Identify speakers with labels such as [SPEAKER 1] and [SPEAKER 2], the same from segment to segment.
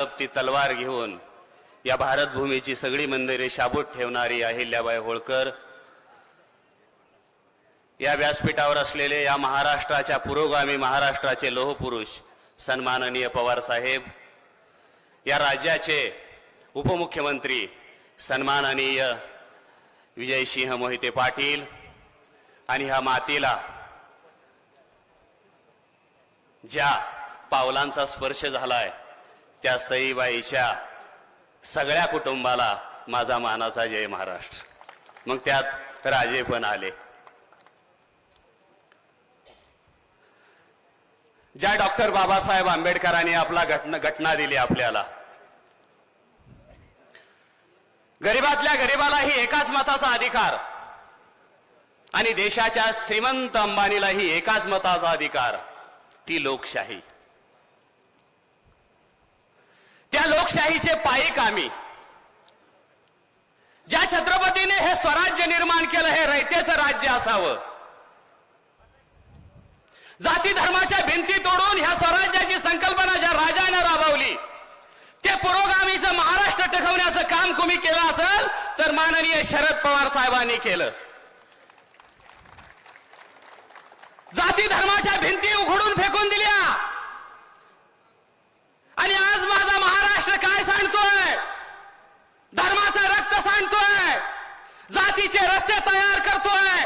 [SPEAKER 1] ती तलवार घेऊन या भारत भूमीची सगळी मंदिरे शाबूत ठेवणारी अहिल्याबाई होळकर या व्यासपीठावर असलेले या महाराष्ट्राच्या पुरोगामी महाराष्ट्राचे लोहपुरुष सन्माननीय पवार साहेब या राज्याचे उपमुख्यमंत्री सन्माननीय विजयसिंह मोहिते पाटील आणि ह्या मातीला ज्या पावलांचा स्पर्श झालाय त्या सईबाईच्या सगळ्या कुटुंबाला माझा मानाचा जय महाराष्ट्र. मग त्यात राजे पण आले. ज्या डॉक्टर बाबासाहेब आंबेडकरांनी आपला घटना घटना दिली आपल्याला. गरीबातल्या गरीबालाही एकाच मताचा अधिकार आणि देशाच्या श्रीमंत अंबानीलाही एकाच मताचा अधिकार. ती लोकशाही. त्या लोकशाहीचे पायी कामी. ज्या छत्रपतीने हे स्वराज्य निर्माण केलं हे रयतेचं राज्य असावं. जाती धर्माच्या भिंती तोडून ह्या स्वराज्याची संकल्पना ज्या राजानं राबवली ते पुरोगामीचं महाराष्ट्र टिकवण्याचं काम तुम्ही केलं असेल तर माननीय शरद पवार साहेबांनी केलं. जाती धर्माच्या भिंती उघडून फेकून दिल्या. आणि आज माझा महाराष्ट्र काय सांगतोय? धर्माचं रक्त सांगतोय. जातीचे रस्ते तयार करतोय.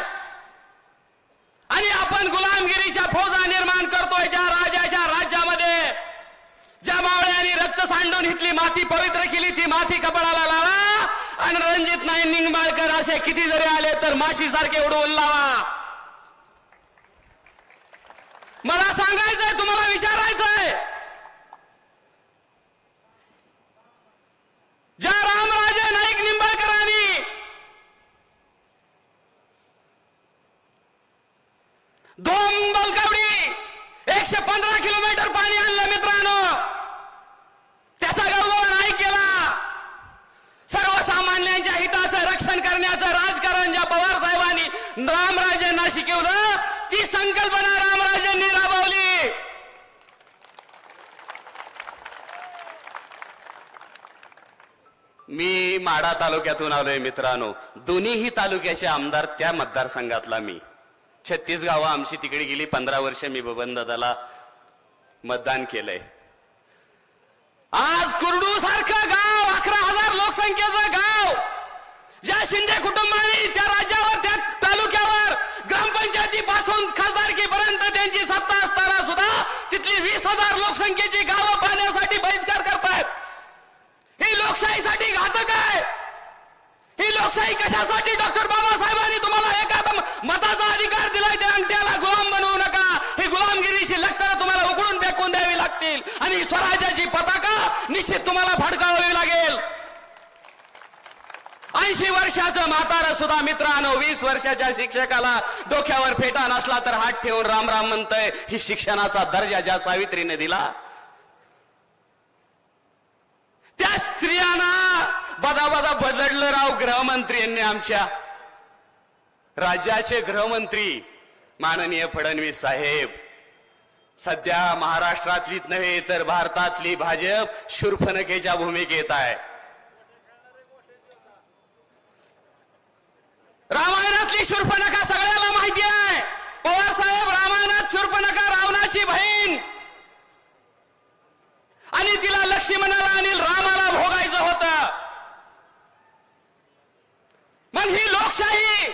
[SPEAKER 1] आणि आपण गुलामगिरीच्या फौजा निर्माण करतोय ज्या राजाच्या राज्यामध्ये. ज्या मावळ्यांनी रक्त सांडून इथली माती पवित्र केली ती माती कपडाला लावा. आणि रणजित नाईक निंबाळकर असे किती जरी आले तर माशी सारखे उडवून लावा. मला सांगायचंय तुम्हाला विचारायचंय. ज्या रामराजे नाईक निंबाळकरांनी दोन बलकावडी एकशे पंधरा किलोमीटर पाणी आणलं मित्रांनो. त्याचा गौरव नाही केला. सर्वसामान्यांच्या हिताचं रक्षण करण्याचं राजकारण ज्या पवार साहेबांनी रामराजांना शिकवलं ती संकल्पना रामराजांनी राबवली. माडा तालुक्यातून आलोय मित्रांनो. दोन्हीही तालुक्याचे आमदार त्या मतदारसंघातला मी. छत्तीस गावं आमची तिकडे गेली पंधरा वर्ष मी बबन दादाला मतदान केलंय. आज कुरडू सारखं गाव अकरा हजार लोकसंख्येचं गाव. ज्या शिंदे कुटुंबाने त्या राज्यावर त्या तालुक्यावर ग्रामपंचायती ग्रामपंचायतीपासून खासदारकीपर्यंत त्यांची सत्ता असताना सुद्धा तिथली वीस हजार लोकसंख्येची गावं पाहण्यासाठी लोकशाहीसाठी घातक आहे. ही लोकशाही कशासाठी? डॉक्टर बाबासाहेबांनी तुम्हाला एखादा मताचा अधिकार दिलाय त्या त्याला गुलाम बनवू नका. ही गुलामगिरीची लक्तर तुम्हाला उघडून फेकून द्यावी लागतील. आणि स्वराज्याची पताका निश्चित तुम्हाला फडकावावी लागेल. ऐंशी वर्षाचं म्हातार सुद्धा मित्रांनो वीस वर्षाच्या शिक्षकाला डोक्यावर फेटा नसला तर हात ठेवून राम राम म्हणतय ही शिक्षणाचा दर्जा ज्या सावित्रीने दिला त्या स्त्रियांना बदा बदा बदललं राव गृहमंत्री यांनी आमच्या. राज्याचे गृहमंत्री माननीय फडणवीस साहेब. सध्या महाराष्ट्रातलीच नव्हे तर भारतातली भाजप शूरफनकेच्या भूमिकेत आहे रामायणातली शूर्फनका सगळ्याला माहिती आहे पवार साहेब रामायणात शूर्फनका रावणाची बहीण आणि तिला लक्ष्मणाला आणि रामाला भोगायचं होतं मग ही लोकशाही!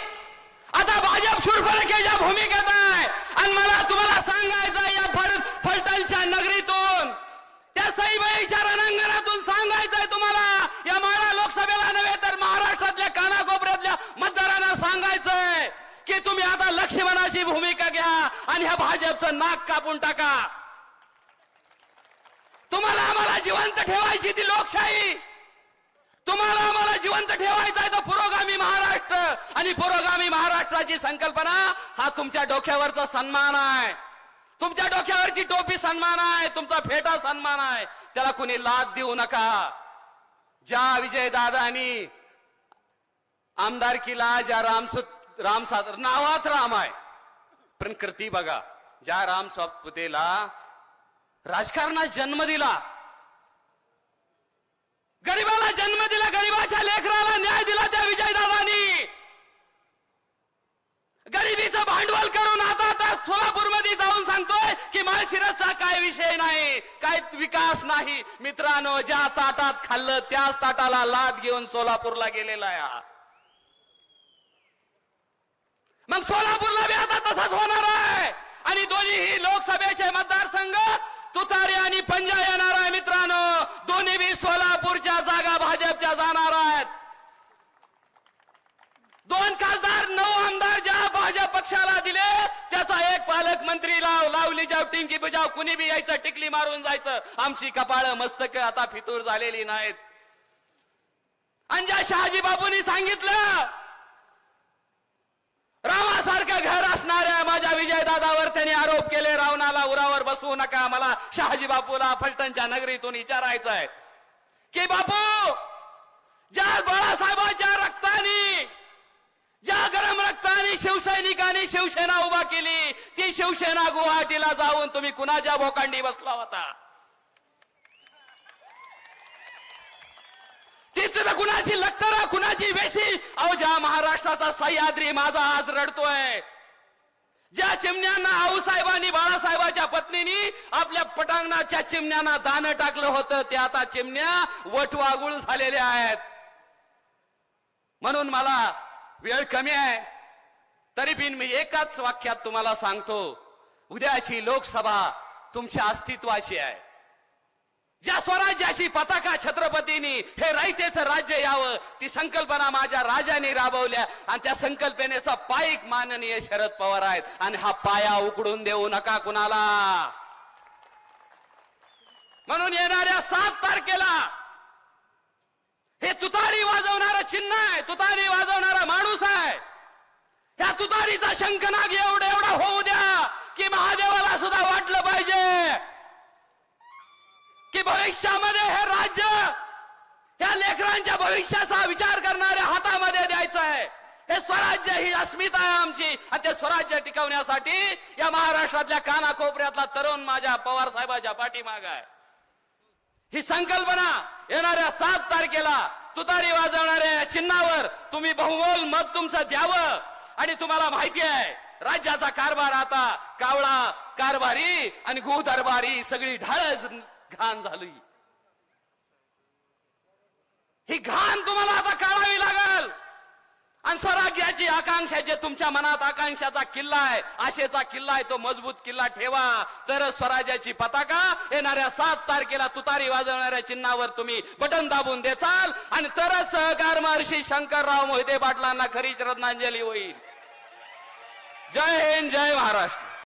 [SPEAKER 1] आता भाजप शूरफणकेच्या भूमिकेत आहे? आणि मला तुम्हाला सांगायचं या फल फलटणच्या नगरीतून त्या सईबाईच्या रणांगणातून सांगायचंय तुम्हाला या माळा लोकसभेला नव्हे तर महाराष्ट्रातल्या कानाकोपऱ्यातल्या मतदारांना सांगायचंय की तुम्ही आता लक्ष्मणाची भूमिका घ्या आणि ह्या भाजपचं नाक कापून टाका. तुम्हाला आम्हाला जिवंत ठेवायची ती लोकशाही! तुम्हाला आम्हाला जिवंत ठेवायचा आहे तो पुरोगामी महाराष्ट्र. आणि पुरोगामी महाराष्ट्राची संकल्पना हा तुमच्या डोक्यावरचा सन्मान आहे. तुमच्या डोक्यावरची टोपी सन्मान आहे तुमचा फेटा सन्मान आहे. त्याला कुणी लाद देऊ नका. ज्या विजयदादानी आमदारकीला ज्या राम राम सादर नावात राम आहे. पण कृती बघा ज्या राम सातपुतेला राजकारणात जन्म दिला गरीबाला जन्म दिला गरीबाच्या लेकराला न्याय दिला त्या विजयदादानी. गरिबीचं भांडवल करून आता तर सोलापूरमध्ये जाऊन सांगतोय की माळशिरसचा काय विषय नाही काय विकास नाही. मित्रांनो ज्या ताटात खाल्लं त्याच ताटाला लाद घेऊन सोलापूरला गेलेला आहे मग सोलापूरला बी आता तसाच होणार आहे. आणि दोन्हीही लोकसभेचे मतदारसंघ तुतारी आणि पंजा येणार आहे मित्रांनो. दोन्ही बी सोलापूरच्या जागा भाजपच्या जाणार आहेत. दोन खासदार नऊ आमदार ज्या भाजप पक्षाला दिले त्याचा एक पालकमंत्री लाव लावली जाव टिंकी बजाव कुणी बी यायचं टिकली मारून जायचं. आमची कपाळ मस्तक आता फितूर झालेली नाहीत. आणि ज्या शहाजी बाबूंनी सांगितलं असणाऱ्या विजयदादावर त्यांनी आरोप केले रावणाला उरावर बसवू नका मला शहाजी बापूला फलटणच्या नगरीतून विचारायचं आहे की बापू ज्या बाळासाहेबांच्या रक्ताने ज्या गरम रक्ताने शिवसैनिकांनी शिवसेना उभा केली ती शिवसेना गुवाहाटीला जाऊन तुम्ही कुणाच्या भोकांडी बसला होता? तिथं कुणाची लक्तर कुणाची वेशी? अहो ज्या महाराष्ट्राचा सह्याद्री माझा आज रडतोय. ज्या चिमण्यांना आऊसाहेबांनी बाळासाहेबाच्या पत्नीनी आपल्या पटांगणाच्या चिमण्यांना दान टाकलं होतं ते आता चिमण्या वटवागुळ झालेल्या आहेत. म्हणून मला वेळ कमी आहे. तरी बिन मी एकाच वाक्यात तुम्हाला सांगतो उद्याची लोकसभा तुमच्या अस्तित्वाची आहे. ज्या स्वराज्याशी पताका छत्रपतींनी हे रयतेचं राज्य यावं ती संकल्पना माझ्या राजाने राबवल्या. आणि त्या संकल्पनेचा पाईक माननीय शरद पवार आहेत. आणि हा पाया उकडून देऊ नका कुणाला. म्हणून येणाऱ्या सात तारखेला हे तुतारी वाजवणारं चिन्ह आहे. तुतारी वाजवणारा माणूस आहे. त्या तुतारीचा शंखनाग एवढा एवढा भविष्यामध्ये हे राज्य या लेकरांच्या भविष्याचा विचार करणाऱ्या हातामध्ये द्यायचं आहे. हे स्वराज्य ही अस्मिता आहे आमची. आणि ते स्वराज्य टिकवण्यासाठी या महाराष्ट्रातल्या कानाकोपऱ्यातला तरुण माझ्या पवार साहेबाच्या पाठीमाग आहे. ही संकल्पना येणाऱ्या सात तारखेला तुतारी वाजवणाऱ्या या चिन्हावर तुम्ही बहुमोल मत तुमचं द्यावं. आणि तुम्हाला माहिती आहे राज्याचा कारभार आता कावळा कारभारी आणि गो दरबारी सगळी ढाळच घाण झाली. ही घाण तुम्हाला आता काढावी लागल. आणि स्वराज्याची आकांक्षा जे तुमच्या मनात आकांक्षाचा किल्ला आहे आशेचा किल्ला आहे तो मजबूत किल्ला ठेवा. तर स्वराज्याची पताका येणाऱ्या सात तारखेला तुतारी वाजवणाऱ्या चिन्हावर तुम्ही बटन दाबून देचाल. आणि तरच सहकार महर्षी शंकरराव मोहिते पाटलांना खरी श्रद्धांजली होईल. जय हिंद जय